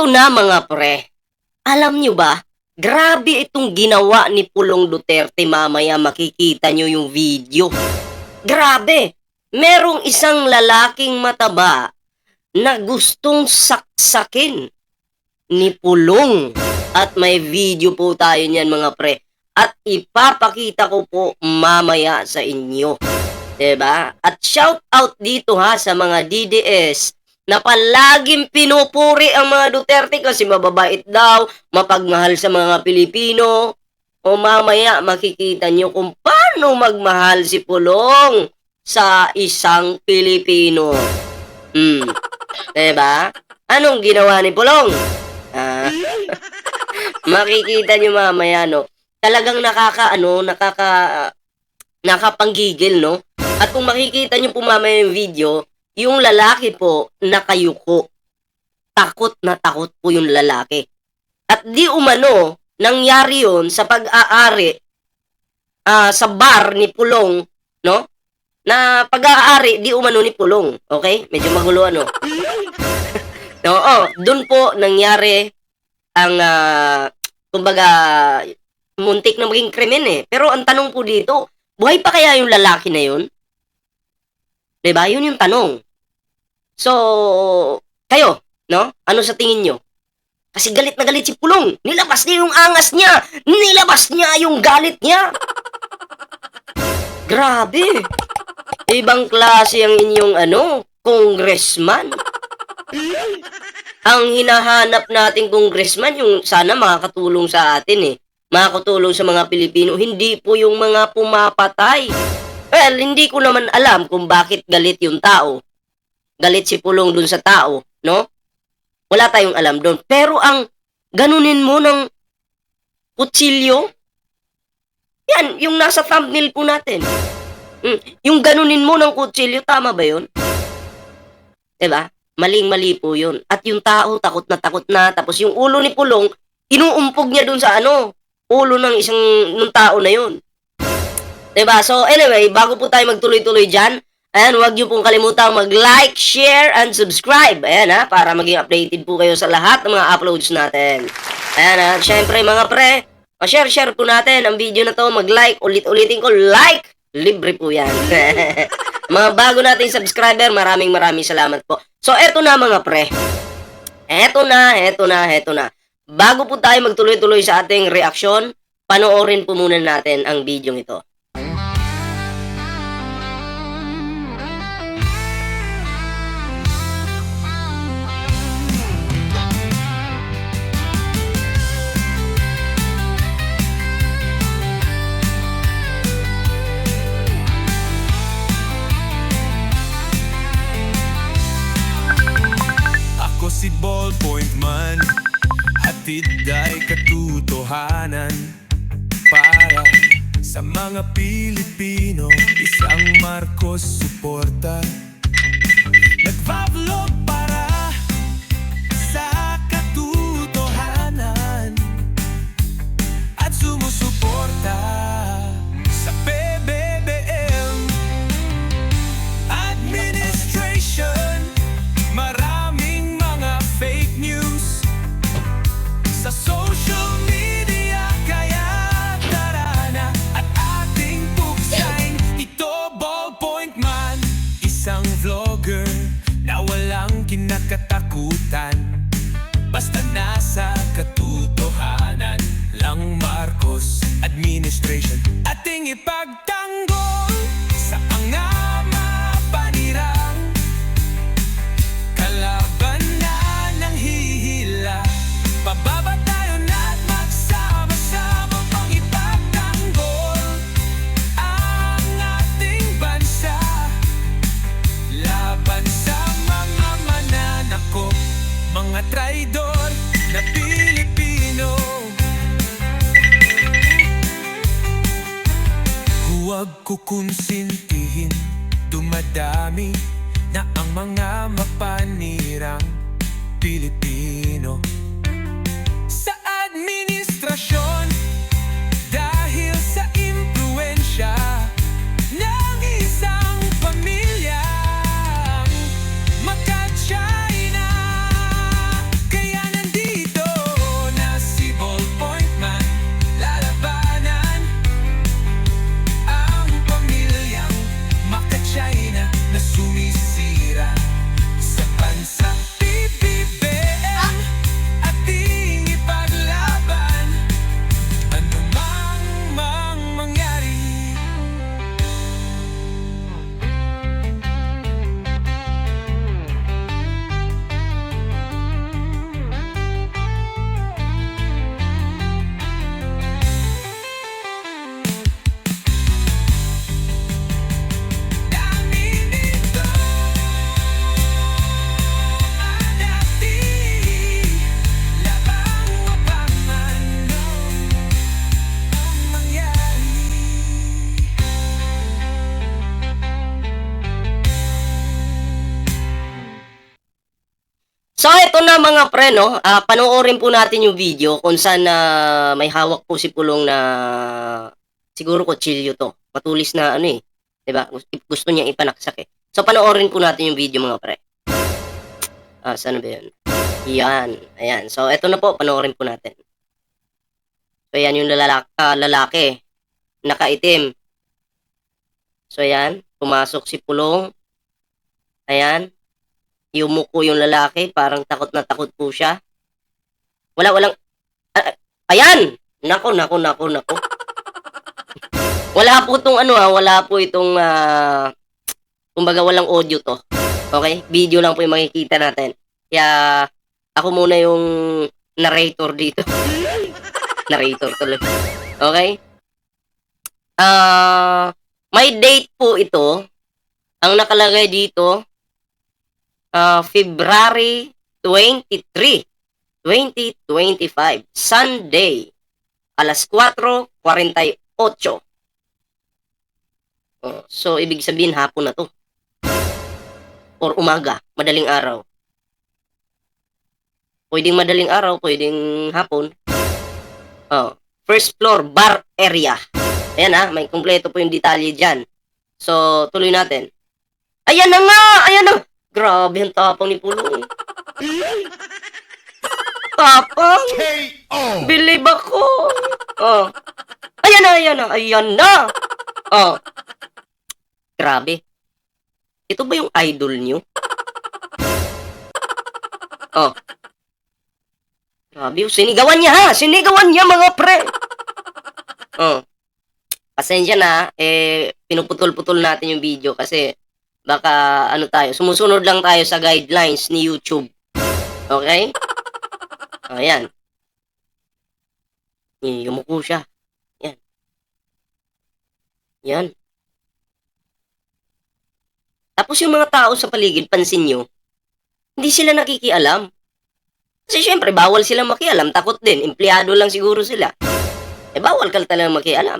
eto na mga pre. Alam nyo ba, grabe itong ginawa ni Pulong Duterte mamaya makikita nyo yung video. Grabe! Merong isang lalaking mataba na gustong saksakin ni Pulong. At may video po tayo niyan mga pre. At ipapakita ko po mamaya sa inyo. 'Di ba? At shout out dito ha sa mga DDS na palaging pinupuri ang mga Duterte kasi mababait daw, mapagmahal sa mga Pilipino. O mamaya makikita nyo kung paano magmahal si Pulong sa isang Pilipino. Hmm. 'Di ba? Anong ginawa ni Pulong? Ah, makikita nyo mamaya, no? Talagang nakaka, ano, nakaka, nakapanggigil, no? At kung makikita nyo po mamaya yung video, yung lalaki po nakayuko. Takot na takot po yung lalaki. At di umano, nangyari yon sa pag-aari ah, sa bar ni Pulong, no? Na pag-aari, di umano ni Pulong. Okay? Medyo magulo, ano? Oo, doon po nangyari ang, ah, kumbaga, muntik na maging krimen eh. Pero ang tanong po dito, buhay pa kaya yung lalaki na yun? 'Di ba? Yun yung tanong. So, kayo, no? Ano sa tingin nyo? Kasi galit na galit si Pulong. Nilabas niya yung angas niya. Nilabas niya yung galit niya. Grabe. Ibang klase ang inyong ano, congressman. Ang hinahanap nating congressman yung sana makakatulong sa atin eh. Makakatulong sa mga Pilipino, hindi po yung mga pumapatay. Well, hindi ko naman alam kung bakit galit yung tao. Galit si Pulong dun sa tao, no? Wala tayong alam doon. Pero ang ganunin mo ng kutsilyo, yan, yung nasa thumbnail po natin. Mm, yung ganunin mo ng kutsilyo, tama ba yun? Diba? Maling-mali po yun. At yung tao, takot na takot na. Tapos yung ulo ni Pulong, inuumpog niya dun sa ano, ulo ng isang ng tao na yun. Diba? So, anyway, bago po tayo magtuloy-tuloy dyan, ayan, huwag niyo pong kalimutang mag-like, share, and subscribe. Ayan ha, para maging updated po kayo sa lahat ng mga uploads natin. Ayan ha, syempre mga pre, share-share po natin ang video na to, mag-like, ulit-ulitin ko, like, libre po yan. mga bago nating subscriber, maraming maraming salamat po. So, eto na mga pre. Eto na, eto na, eto na. Bago po tayo magtuloy-tuloy sa ating reaksyon, panoorin po muna natin ang video ito. Katotohanan Para sa mga Pilipino. Isang Marcos suporta kukonsintihin Dumadami na ang mga mapanirang Pilipino So, ito na mga pre, no? Ah, panoorin po natin yung video kung saan na may hawak po si Pulong na siguro kutsilyo to. Matulis na ano eh. 'Di ba? Gusto, niya ipanaksak eh. So, panoorin po natin yung video mga pre. Ah, saan ba yun? Yan. Ayan. So, ito na po. Panoorin po natin. So, yan yung lalaki, lalaki. Nakaitim. So, ayan. Pumasok si Pulong. Ayan. Yumuko yung lalaki. Parang takot na takot po siya. Wala, walang... Ah, ayan! Nako, nako, nako, nako. Wala po itong ano ah. Wala po itong... ah, kumbaga, walang audio to. Okay? Video lang po yung makikita natin. Kaya, ako muna yung narrator dito. narrator tuloy. Okay? Ah, may date po ito. Ang nakalagay dito, ah, February 23, 2025, Sunday, alas 4.48. Oh, so, ibig sabihin, hapon na to. Or umaga, madaling araw. Pwedeng madaling araw, pwedeng hapon. Oh, first floor, bar area. Ayan ha, may kumpleto po yung detalye dyan. So, tuloy natin. Ayan na nga! Ayan na! Grabe ang tapang ni Pulong. Tapang! K.O. Believe ako! Oh. Ayan na, ayan na, ayan na! Oh. Grabe. Ito ba yung idol nyo? Oh. Grabe, sinigawan niya ha! Sinigawan niya mga pre! Oh. Pasensya na, eh, pinuputol-putol natin yung video kasi baka ano tayo, sumusunod lang tayo sa guidelines ni YouTube. Okay? Ayan. Yumuko siya. Yan. Yan. Tapos yung mga tao sa paligid, pansin nyo, hindi sila nakikialam. Kasi syempre, bawal sila makialam. Takot din. Empleyado lang siguro sila. Eh, bawal ka talaga makialam.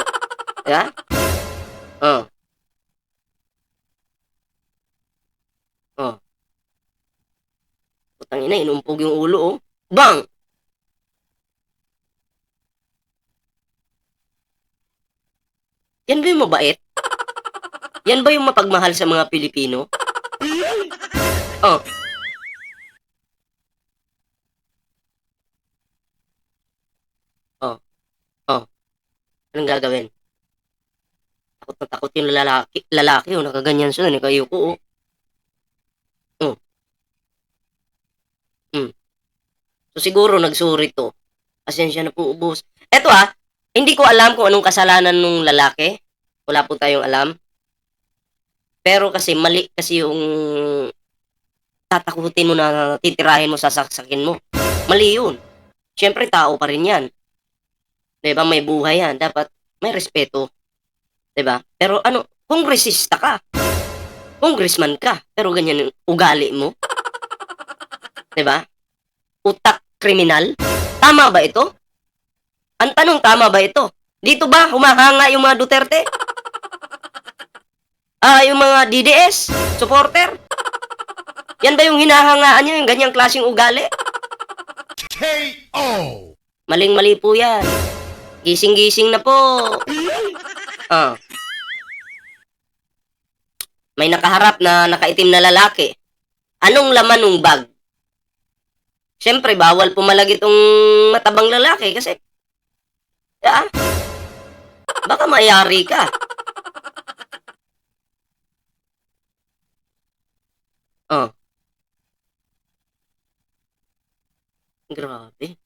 Diba? Oh. Putang ina, inumpog yung ulo, oh. Bang! Yan ba yung mabait? Yan ba yung mapagmahal sa mga Pilipino? Oh. Oh. Oh. Anong gagawin? Takot na takot yung lalaki. Lalaki, oh. Nakaganyan siya. Nakayuko, oh. Oh. Hmm. So, siguro, nagsuri to. Pasensya na po, ubos. Eto, ah. Hindi ko alam kung anong kasalanan nung lalaki. Wala po tayong alam. Pero kasi mali kasi yung tatakutin mo na titirahin mo, sasaksakin mo. Mali yun. Siyempre, tao pa rin yan. 'Di ba May buhay yan. Dapat may respeto. 'Di ba Pero ano, kongresista ka. Congressman ka. Pero ganyan yung ugali mo. 'Di ba Utak kriminal. Tama ba ito? Ang tanong, tama ba ito? Dito ba humahanga yung mga Duterte? Ah, yung mga DDS, supporter. Yan ba yung hinahangaan nyo, yung ganyang klaseng ugali? K.O. Maling-mali po yan. Gising-gising na po. Ah. May nakaharap na nakaitim na lalaki. Anong laman ng bag? Siyempre, bawal pumalag itong matabang lalaki kasi Ah, baka mayari ka. Oh. Grabe.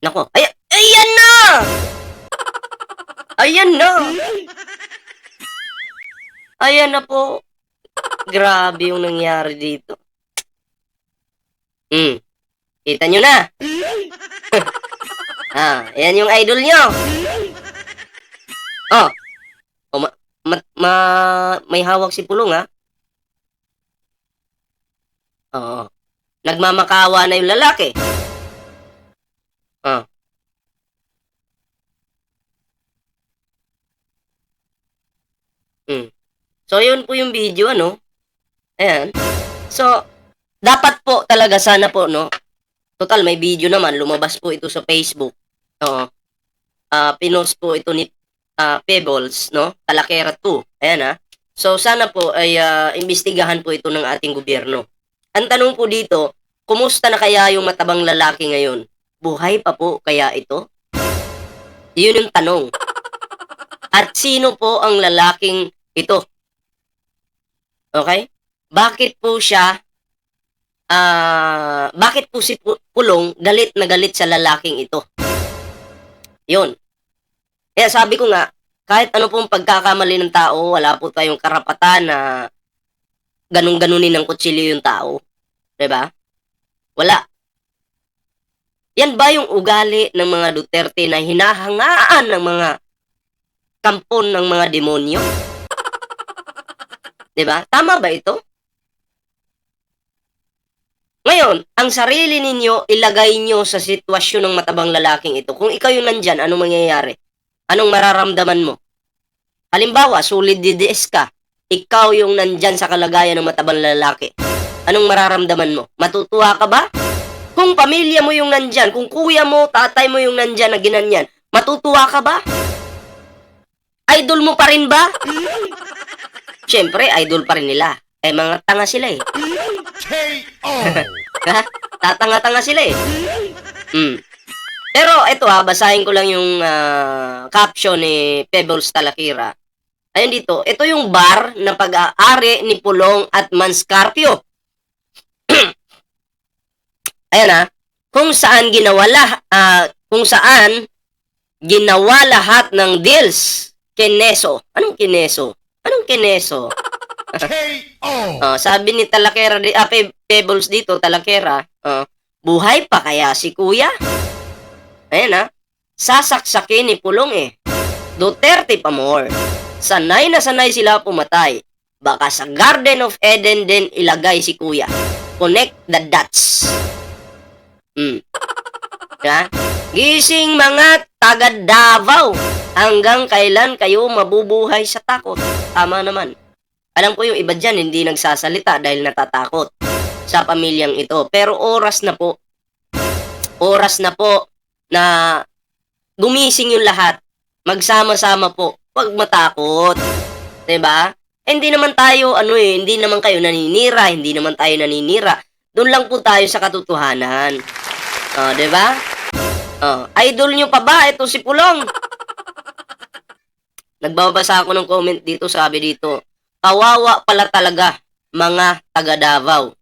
Nako, ay ayan na! Ayan na! Ayan na po. Grabe yung nangyari dito. Hmm. Kita nyo na. ah, ayan yung idol nyo. Oh. oh ma, ma, ma- may hawak si Pulong, ha? Oo. Nagmamakawa na yung lalaki. Ah. Hmm. So, yun po yung video, ano? Ayan. So, dapat po talaga sana po, no? Total, may video naman. Lumabas po ito sa Facebook. Oo. Ah, pinost po ito ni ah, Pebbles, no? Talakera 2. Ayan, ha? So, sana po ay ah, imbestigahan po ito ng ating gobyerno. Ang tanong po dito, kumusta na kaya yung matabang lalaki ngayon? Buhay pa po kaya ito? Yun yung tanong. At sino po ang lalaking ito? Okay? Bakit po siya ah bakit po si Pu- Pulong galit na galit sa lalaking ito? Yun. Kaya sabi ko nga, kahit ano pong pagkakamali ng tao, wala po tayong karapatan na ganun-ganunin ng kutsilyo yung tao. ba? Wala. Yan ba yung ugali ng mga Duterte na hinahangaan ng mga kampon ng mga demonyo? ba? Tama ba ito? Ngayon, ang sarili ninyo, ilagay nyo sa sitwasyon ng matabang lalaking ito. Kung ikaw yung nandyan, anong mangyayari? Anong mararamdaman mo? Halimbawa, solid DDS ka. Ikaw yung nandyan sa kalagayan ng matabang lalaki. Anong mararamdaman mo? Matutuwa ka ba? Kung pamilya mo yung nandyan, kung kuya mo, tatay mo yung nandyan na ginanyan, matutuwa ka ba? Idol mo pa rin ba? Siyempre, idol pa rin nila. Eh, mga tanga sila eh. K.O. Tatanga-tanga sila eh. Mm. Pero ito ha, basahin ko lang yung ah, caption ni Pebbles Talakira. Ayun dito, ito yung bar na pag-aari ni Pulong at Manscarpio. Ayan ha, kung saan ginawa lah- ah, kung saan ginawa lahat ng deals kineso. Anong kineso? Anong kineso? K.O. Oh, sabi ni Talakera, di- ah, Pe- Pebbles dito, Talakera, oh, buhay pa kaya si Kuya? Ayan ah, sasaksakin ni Pulong eh. Duterte pa more. Sanay na sanay sila pumatay. Baka sa Garden of Eden din ilagay si Kuya. Connect the dots. Hmm. Ha? Gising mga taga Davao. Hanggang kailan kayo mabubuhay sa takot? Tama naman. Alam ko yung iba dyan hindi nagsasalita dahil natatakot sa pamilyang ito. Pero oras na po, oras na po na gumising yung lahat. Magsama-sama po. Huwag matakot. ba? Eh, hindi naman tayo, ano eh, hindi naman kayo naninira, hindi naman tayo naninira. Doon lang po tayo sa katotohanan. Oh, 'di ba? Oh, idol nyo pa ba ito si Pulong? Nagbabasa ako ng comment dito, sabi dito, kawawa pala talaga mga taga Davao.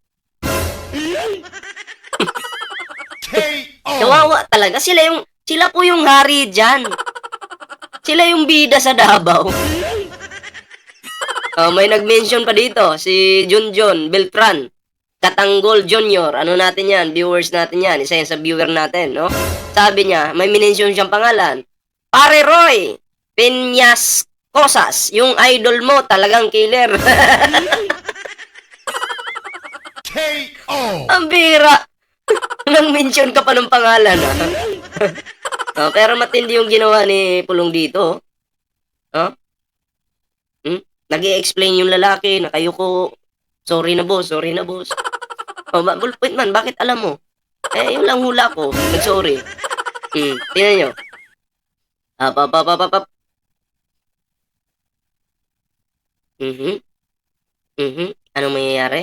Kawawa talaga. Sila yung, sila po yung hari dyan. Sila yung bida sa Davao. Oh, may nag-mention pa dito, si John Beltran. Katanggol Junior. Ano natin yan? Viewers natin yan. Isa yan sa viewer natin, no? Sabi niya, may minention siyang pangalan. Pare Roy, Peñas Cosas, yung idol mo, talagang killer. K.O. Ang bira. Nang mention ka pa ng pangalan, ha? Oh, pero matindi yung ginawa ni Pulong dito. Oh? Hmm? nag explain yung lalaki na kayo ko, sorry na boss, sorry na boss. Oh, ba- ballpoint man, bakit alam mo? Eh, yun lang hula ko, nag-sorry. Hmm, tingnan nyo. Up, up, up, up, up, up. Mhm. Mhm. Anong mangyayari?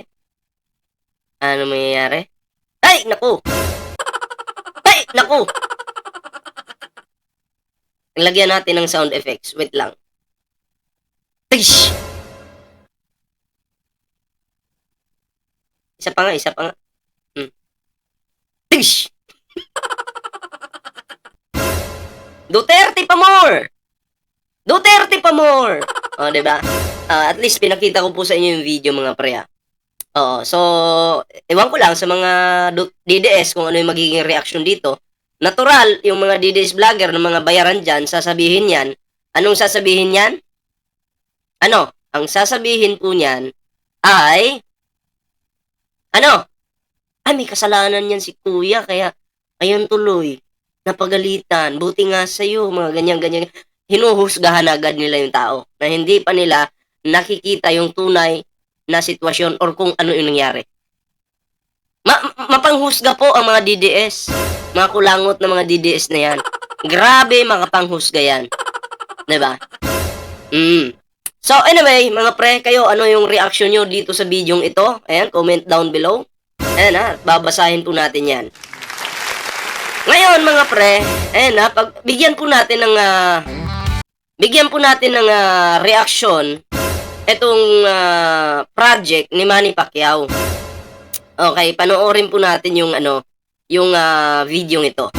Ano mangyayari? Ay, naku! Ay, naku! Lagyan natin ng sound effects. Wait lang. Tish! Isa pa nga, isa pa nga. Hmm. Tish! Duterte pa more! Duterte pa more! O, oh, diba? Ah, at least pinakita ko po sa inyo yung video mga pre ah. Oo, so, ewan ko lang sa mga DDS kung ano yung magiging reaction dito. Natural, yung mga DDS vlogger ng mga bayaran dyan, sasabihin yan. Anong sasabihin yan? Ano? Ang sasabihin po niyan ay, ano? Ay, may kasalanan yan si kuya, kaya, ayun tuloy, napagalitan, buti nga sa'yo, mga ganyan-ganyan. Hinuhusgahan agad nila yung tao na hindi pa nila nakikita yung tunay na sitwasyon or kung ano yung nangyari. Ma- mapanghusga po ang mga DDS. Mga kulangot na mga DDS na yan. Grabe makapanghusga yan. ba? Mm. So anyway, mga pre, kayo ano yung reaction nyo dito sa video ito? Ayan, comment down below. Ayan ha, babasahin po natin yan. Ngayon mga pre, ayan ha, pag, bigyan po natin ng ah, bigyan po natin ng ah, reaction itong ah, project ni Manny Pacquiao. Okay, panoorin po natin yung ano, yung ah, video ito.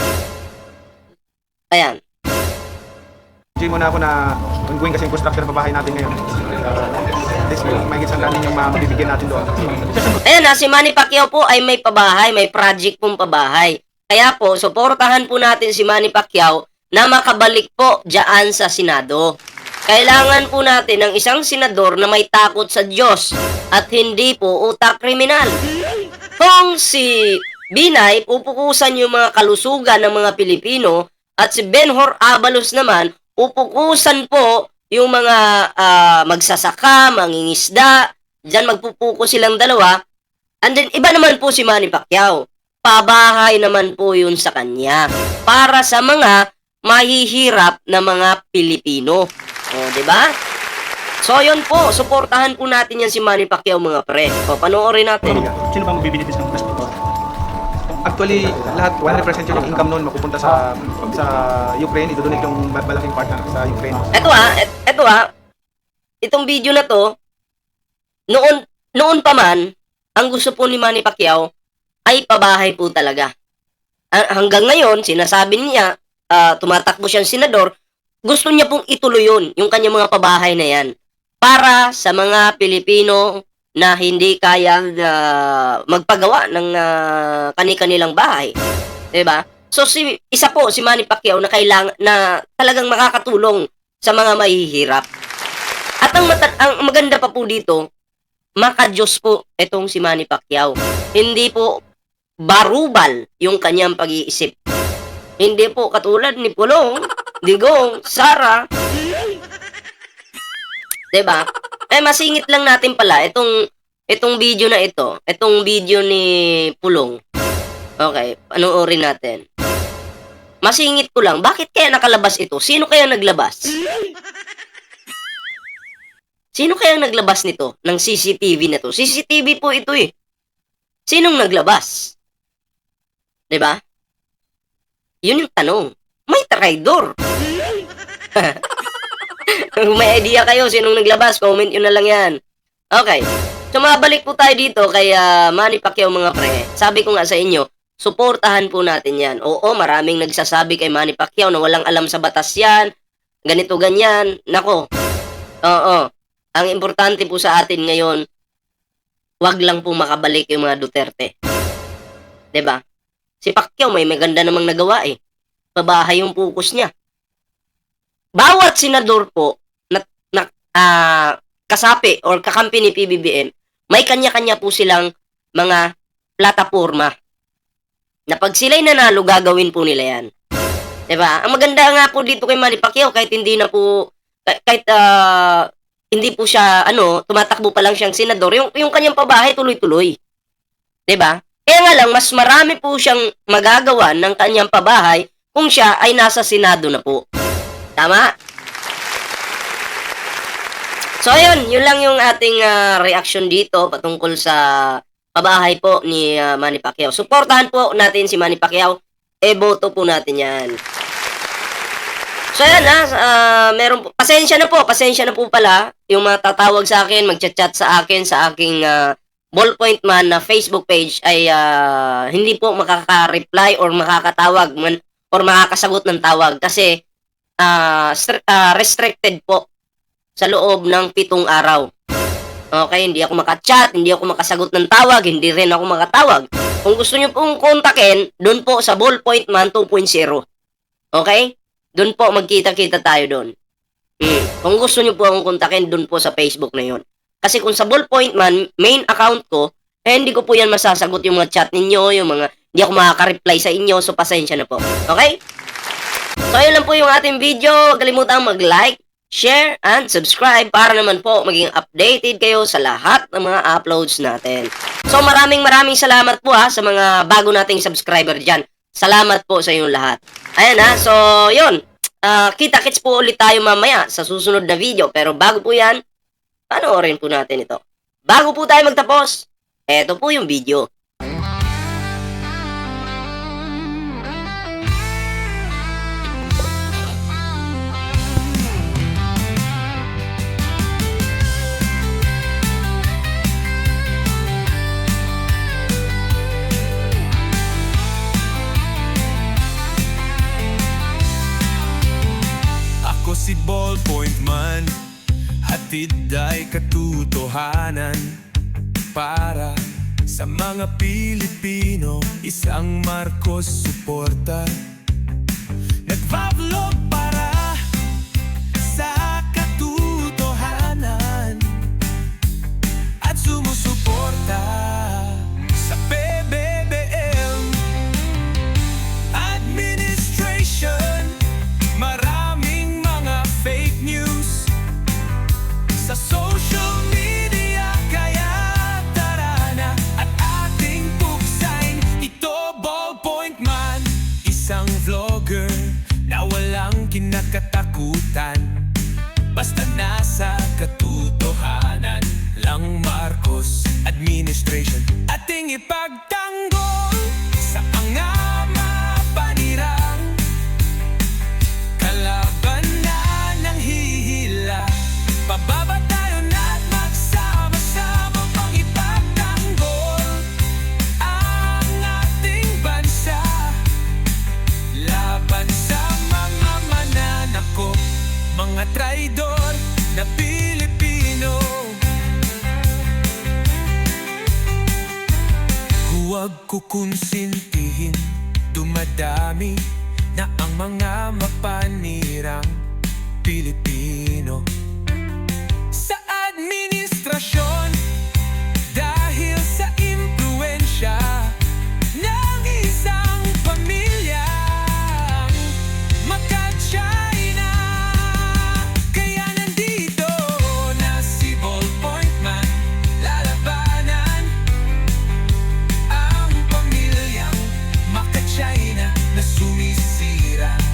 Ayan. Hindi mo na ako na ongoing kasi yung construction ng bahay natin ngayon. At least may gitsan natin yung mabibigyan natin doon. Ayan na, si Manny Pacquiao po ay may pabahay, may project pong pabahay. Kaya po, suportahan po natin si Manny Pacquiao na makabalik po dyan sa Senado. Kailangan po natin ng isang senador na may takot sa Diyos at hindi po utak kriminal. Kung si Binay pupukusan yung mga kalusugan ng mga Pilipino at si Benhor Abalos naman pupukusan po yung mga ah, magsasaka, mangingisda, Diyan magpupuko silang dalawa. And then, iba naman po si Manny Pacquiao. Pabahay naman po yun sa kanya. Para sa mga mahihirap na mga Pilipino. O, di ba? So, yun po. Suportahan po natin yan si Manny Pacquiao, mga pre. O, panoorin natin. Sino bang bibinitis ng to? Actually, lahat 100% yung income noon mapupunta sa sa Ukraine. Idodonate yung malaking part na sa Ukraine. Eto ha, et, eto ha. Itong video na to, noon, noon pa man, ang gusto po ni Manny Pacquiao ay pabahay po talaga. Ah, hanggang ngayon, sinasabi niya, ah, tumatakbo siyang senador, gusto niya pong ituloy yun, yung kanyang mga pabahay na yan. Para sa mga Pilipino na hindi kayang ah, magpagawa ng ah, kani-kanilang bahay. 'Di ba? So si isa po si Manny Pacquiao na kailangan na talagang makakatulong sa mga mahihirap. At ang, mata- ang maganda pa po dito, makajos po itong si Manny Pacquiao. Hindi po barubal yung kanyang pag-iisip. Hindi po katulad ni Pulong, Digong, Sara. 'Di ba? Eh masingit lang natin pala itong itong video na ito, itong video ni Pulong. Okay, panoorin natin. Masingit ko lang, bakit kaya nakalabas ito? Sino kaya naglabas? Sino kaya naglabas nito ng CCTV na to? CCTV po ito eh. Sinong naglabas? 'Di ba? Yun yung tanong. May traidor. Kung may idea kayo sinong naglabas, comment nyo na lang yan. Okay. So mabalik po tayo dito kay ah, Manny Pacquiao mga pre. Sabi ko nga sa inyo, suportahan po natin yan. Oo, maraming nagsasabi kay Manny Pacquiao na walang alam sa batas yan, ganito ganyan. Nako. Oo. Ang importante po sa atin ngayon, wag lang po makabalik yung mga Duterte. 'Di ba? Si Pacquiao may maganda namang nagawa eh. Pabahay yung focus niya. Bawat senador po na, na ah, kasapi or kakampi ni PBBM, may kanya-kanya po silang mga plataforma. Na pag sila'y nanalo, gagawin po nila yan. ba? Ang maganda nga po dito kay Manny Pacquiao kahit hindi na po kahit, ah, hindi po siya ano, tumatakbo pa lang siyang senador, yung yung kanyang pabahay tuloy-tuloy. ba? Kaya nga lang mas marami po siyang magagawa ng kanyang pabahay kung siya ay nasa senado na po. Tama? So ayun, yun lang yung ating ah, reaction dito patungkol sa pabahay po ni ah, Manny Pacquiao. Suportahan po natin si Manny Pacquiao. E boto po natin 'yan. So ayan ha, ah, meron po, pasensya na po, pasensya na po pala yung mga tatawag sa akin, magchat-chat sa akin sa aking ah, ballpoint man na Facebook page ay ah, hindi po makaka-reply or makakatawag man or makakasagot ng tawag kasi str- ah, restricted po sa loob ng pitong araw. Okay, hindi ako makachat, hindi ako makasagot ng tawag, hindi rin ako makatawag. Kung gusto nyo pong kontakin, doon po sa Ballpoint Man 2.0. Okay? Doon po, magkita-kita tayo doon. Hmm. Kung gusto nyo po akong kontakin, doon po sa Facebook na yon. Kasi kung sa Ballpoint Man, main account ko, eh, hindi ko po yan masasagot yung mga chat ninyo, yung mga, hindi ako makaka-reply sa inyo, so pasensya na po. Okay? So, yun lang po yung ating video. Huwag kalimutang mag-like, share, and subscribe para naman po maging updated kayo sa lahat ng mga uploads natin. So maraming maraming salamat po ha sa mga bago nating subscriber dyan. Salamat po sa inyong lahat. Ayan ha, so yun. Ah, kita-kits po ulit tayo mamaya sa susunod na video. Pero bago po yan, panoorin po natin ito. Bago po tayo magtapos, eto po yung video. Para sa mga Pilipino. Isang Marcos suporta Huwag kukonsintihin Dumadami na ang mga mapanirang Pilipino su.